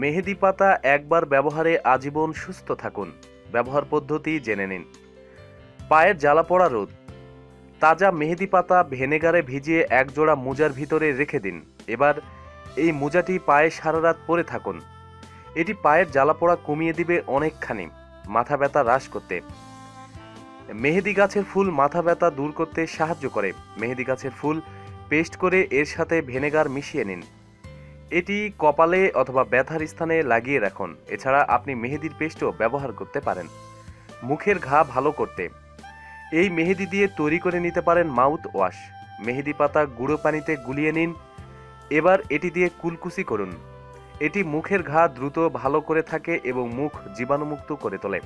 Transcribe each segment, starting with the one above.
মেহেদি পাতা একবার ব্যবহারে আজীবন সুস্থ থাকুন। ব্যবহার পদ্ধতি জেনে নিন। পায়ের জ্বালা পড়া রোধ। তাজা মেহেদি পাতা ভেনেগারে ভিজিয়ে এক জোড়া মোজার ভিতরে রেখে দিন। এবার এই মোজাটি পায়ে সারা রাত পরে থাকুন। এটি পায়ের জ্বালা পোড়া কমিয়ে দিবে অনেকখানি। মাথা ব্যথা হ্রাস করতে। মেহেদি গাছের ফুল মাথা ব্যথা দূর করতে সাহায্য করে। মেহেদি গাছের ফুল পেস্ট করে এর সাথে ভেনেগার মিশিয়ে নিন। এটি কপালে অথবা ব্যথার স্থানে লাগিয়ে রাখুন। এছাড়া আপনি মেহেদির পেস্টও ব্যবহার করতে পারেন। মুখের ঘা ভালো করতে। এই মেহেদি দিয়ে তৈরি করে নিতে পারেন মাউথ ওয়াশ। মেহেদি পাতা গুঁড়ো পানিতে গুলিয়ে নিন। এবার এটি দিয়ে কুলকুচি করুন। এটি মুখের ঘা দ্রুত ভালো করে থাকে এবং মুখ জীবাণুমুক্ত করে তোলে।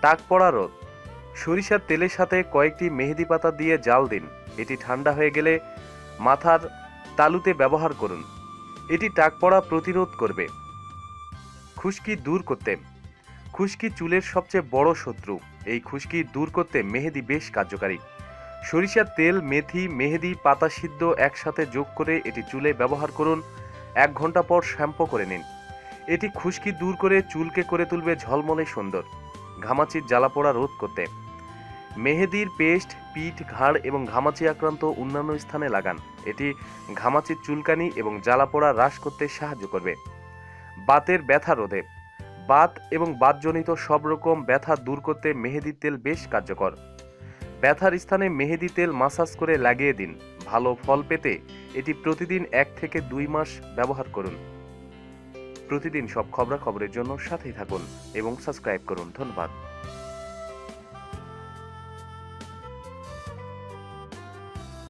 টাক পড়া রোধ। সরিষার তেলের সাথে কয়েকটি মেহেদি পাতা দিয়ে জাল দিন। এটি ঠান্ডা হয়ে গেলে মাথার তালুতে ব্যবহার করুন। এটি টাক পড়া প্রতিরোধ করবে। খুশকি দূর করতে। খুশকি চুলের সবচেয়ে বড় শত্রু। এই খুশকি দূর করতে মেহেদি বেশ কার্যকারী। সরিষার তেল, মেথি, মেহেদি, পাতা সিদ্ধ একসাথে যোগ করে এটি চুলে ব্যবহার করুন। এক ঘণ্টা পর শ্যাম্পু করে নিন। এটি খুশকি দূর করে চুলকে করে তুলবে ঝলমলে সুন্দর। ঘামাচির জ্বালা জ্বালাপোড়া রোধ করতে। মেহেদির পেস্ট, পিঠ, ঘাড় এবং ঘামাচি আক্রান্ত অন্যান্য স্থানে লাগান। এটি ঘামাচির চুলকানি এবং জ্বালাপোড়া হ্রাস করতে সাহায্য করবে। বাতের ব্যথা রোধে। বাত এবং বাতজনিত সব রকম ব্যথা দূর করতে মেহেদির তেল বেশ কার্যকর। ব্যথার স্থানে মেহেদি তেল মাসাজ করে লাগিয়ে দিন। ভালো ফল পেতে এটি প্রতিদিন এক থেকে দুই মাস ব্যবহার করুন। প্রতিদিন সব খবরাখবরের জন্য সাথেই থাকুন এবং সাবস্ক্রাইব করুন। ধন্যবাদ।